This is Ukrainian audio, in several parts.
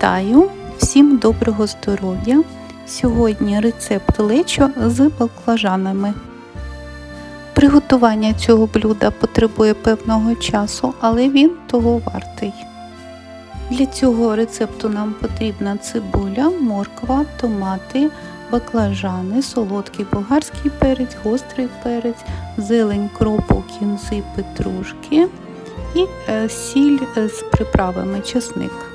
Вітаю! Всім доброго здоров'я! Сьогодні рецепт лечо з баклажанами. Приготування цього блюда потребує певного часу, але він того вартий. Для цього рецепту нам потрібна цибуля, морква, томати, баклажани, солодкий болгарський перець, гострий перець, зелень кропу, кінзи, петрушки і е, сіль з приправами чесник.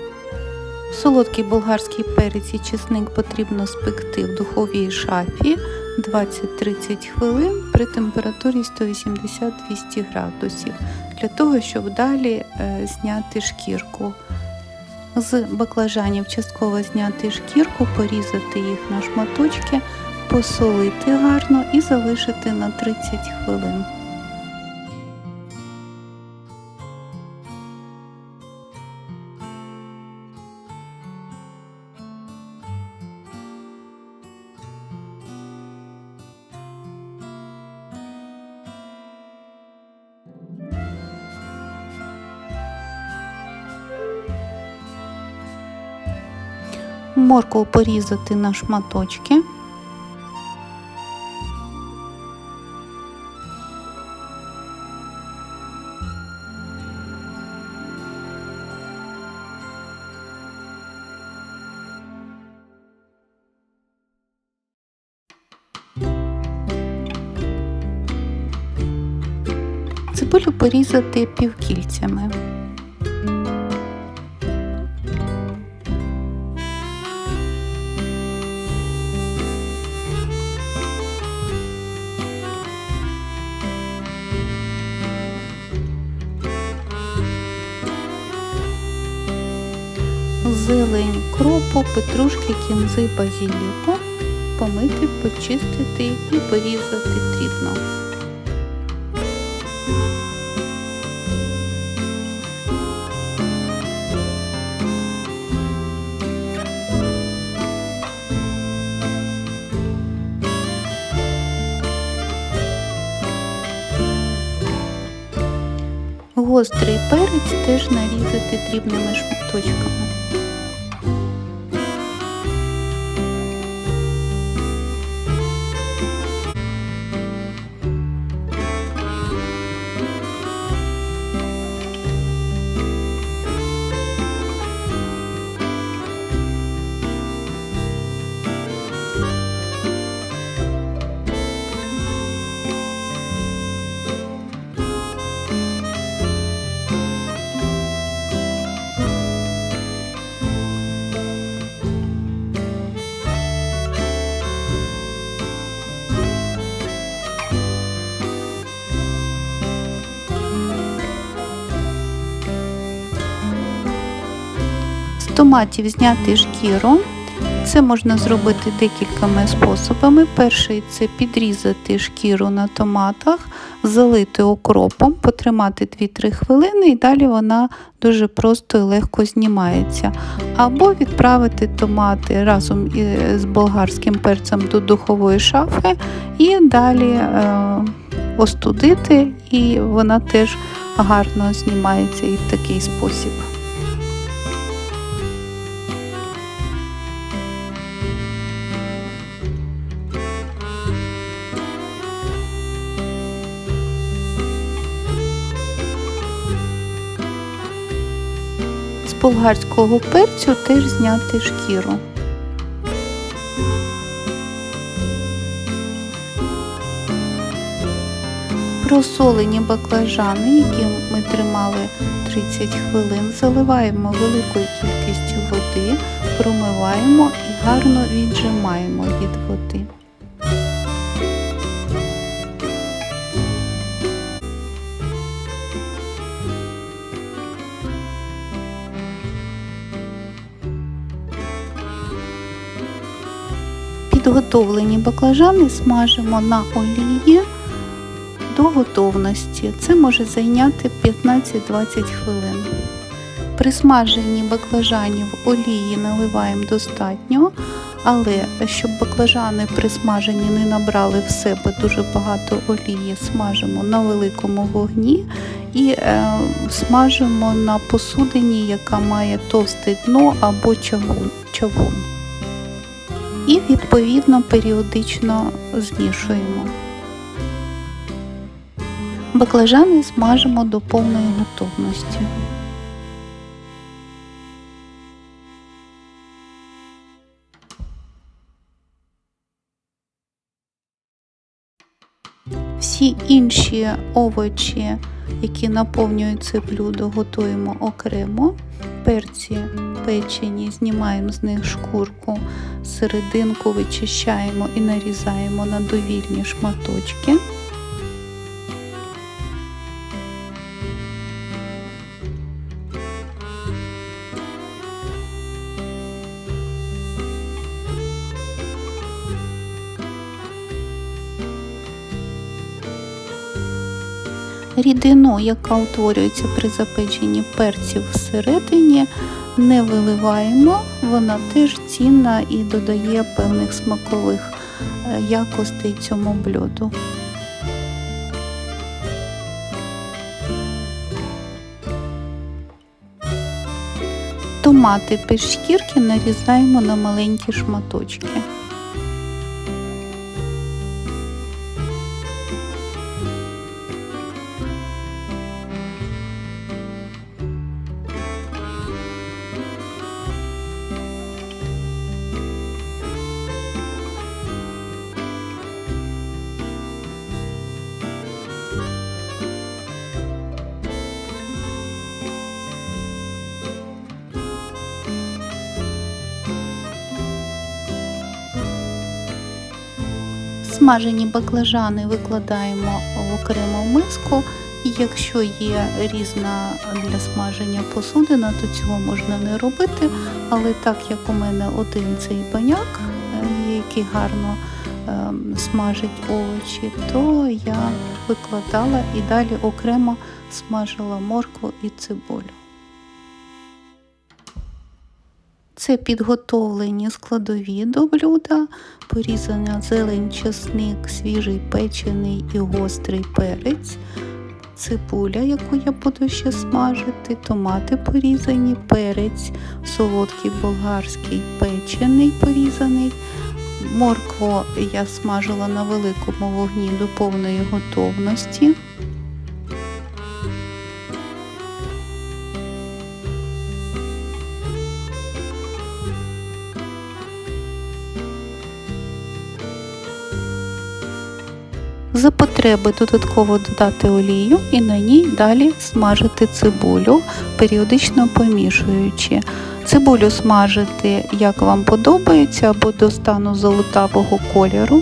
Солодкий болгарський перець і чесник потрібно спекти в духовій шафі 20-30 хвилин при температурі 180-200 градусів для того, щоб далі е, зняти шкірку. З баклажанів частково зняти шкірку, порізати їх на шматочки, посолити гарно і залишити на 30 хвилин. Моркву порізати на шматочки. Цибулю порізати півкільцями. Зелень кропу, петрушки, кінзи, базіліку, помити, почистити і порізати дрібно. Гострий перець теж нарізати дрібними шматочками. Томатів зняти шкіру. Це можна зробити декількома способами. Перший це підрізати шкіру на томатах, залити окропом, потримати 2-3 хвилини, і далі вона дуже просто і легко знімається. Або відправити томати разом з болгарським перцем до духової шафи і далі е, остудити, і вона теж гарно знімається і в такий спосіб. Болгарського перцю теж зняти шкіру. Просолені баклажани, які ми тримали 30 хвилин, заливаємо великою кількістю води, промиваємо і гарно віджимаємо від води. Підготовлені баклажани смажимо на олії до готовності. Це може зайняти 15-20 хвилин. При смаженні баклажанів олії наливаємо достатньо, але щоб баклажани при смаженні не набрали в себе дуже багато олії, смажимо на великому вогні і е, смажимо на посудині, яка має товсте дно або чавун. І відповідно періодично змішуємо. Баклажани смажимо до повної готовності. Всі інші овочі, які наповнюють це блюдо, готуємо окремо. Перці печені, знімаємо з них шкурку, серединку вичищаємо і нарізаємо на довільні шматочки. Рідину, яка утворюється при запеченні перців всередині, не виливаємо, вона теж цінна і додає певних смакових е, якостей цьому блюду. Томати без нарізаємо на маленькі шматочки. Смажені баклажани викладаємо в окрему миску. Якщо є різна для смаження посудина, то цього можна не робити. Але так як у мене один цей баняк, е, який гарно ем, смажить овочі, то я викладала і далі окремо смажила моркву і цибулю. Це підготовлені складові до блюда, порізана зелень, чесник, свіжий печений і гострий перець, цибуля, яку я буду ще смажити, томати порізані, перець, солодкий болгарський печений порізаний. Моркву я смажила на великому вогні до повної готовності. За потреби додатково додати олію і на ній далі смажити цибулю, періодично помішуючи. Цибулю смажити, як вам подобається, або до стану золотавого кольору,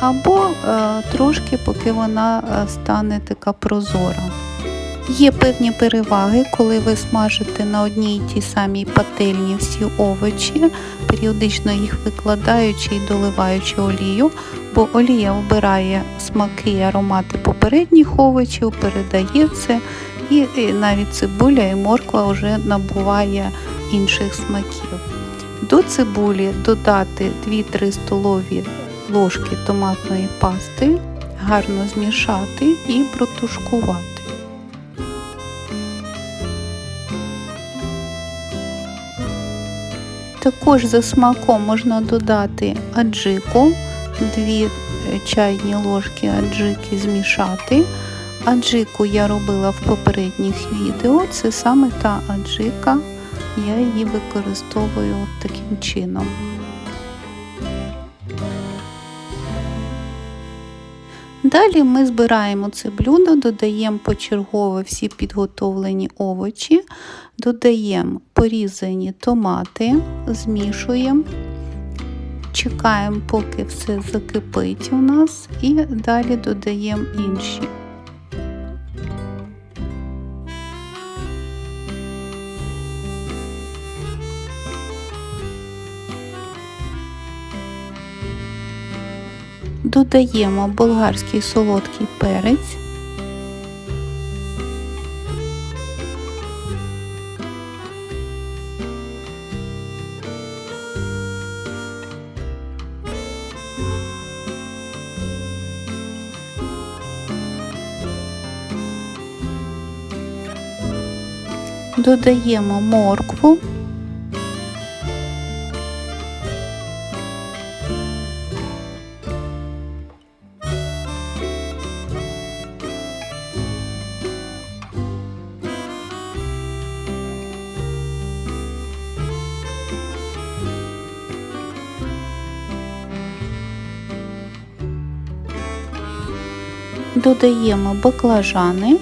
або е, трошки, поки вона е, стане така прозора. Є певні переваги, коли ви смажите на одній і тій самій пательні всі овочі, періодично їх викладаючи і доливаючи олію, бо олія вбирає смаки і аромати попередніх овочів, передає це, і навіть цибуля і морква вже набуває інших смаків. До цибулі додати 2-3 столові ложки томатної пасти, гарно змішати і протушкувати. Також за смаком можна додати аджику, 2 чайні ложки аджики змішати. Аджику я робила в попередніх відео, це саме та аджика, я її використовую таким чином. Далі ми збираємо це блюдо, додаємо почергово всі підготовлені овочі, додаємо порізані томати, змішуємо, чекаємо, поки все закипить у нас, і далі додаємо інші. Додаємо болгарський солодкий перець. Додаємо моркву. Додаємо баклажани.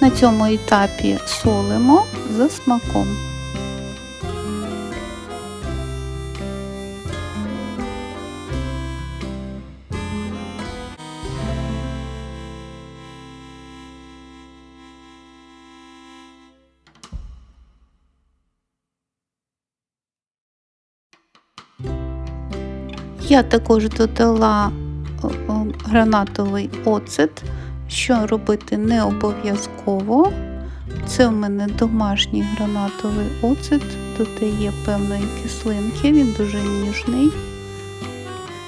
На цьому етапі солимо за смаком. Я також додала о, о, гранатовий оцет, що робити не обов'язково. Це в мене домашній гранатовий оцет, додає певної кислинки, він дуже ніжний.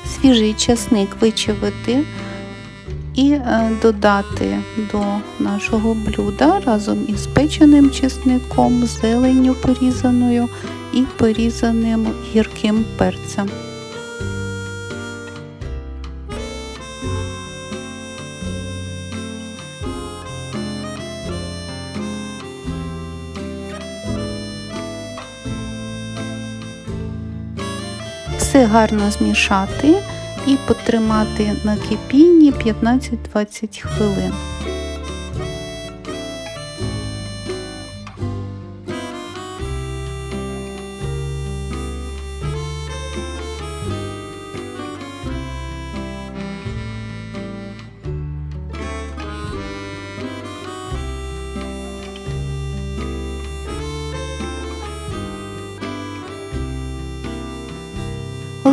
Свіжий часник вичавити і е, додати до нашого блюда разом із печеним чесником, зеленню порізаною і порізаним гірким перцем. Все гарно змішати і потримати на кипінні 15-20 хвилин.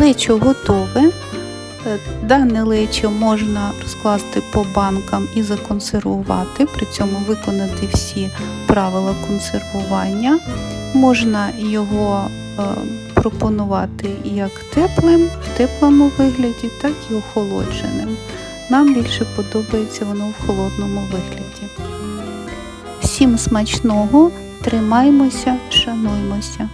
Лечо готове. Е, Дане лечо можна розкласти по банкам і законсервувати, при цьому виконати всі правила консервування. Можна його е, пропонувати як теплим, в теплому вигляді, так і охолодженим. Нам більше подобається воно в холодному вигляді. Всім смачного, тримаймося, шануймося!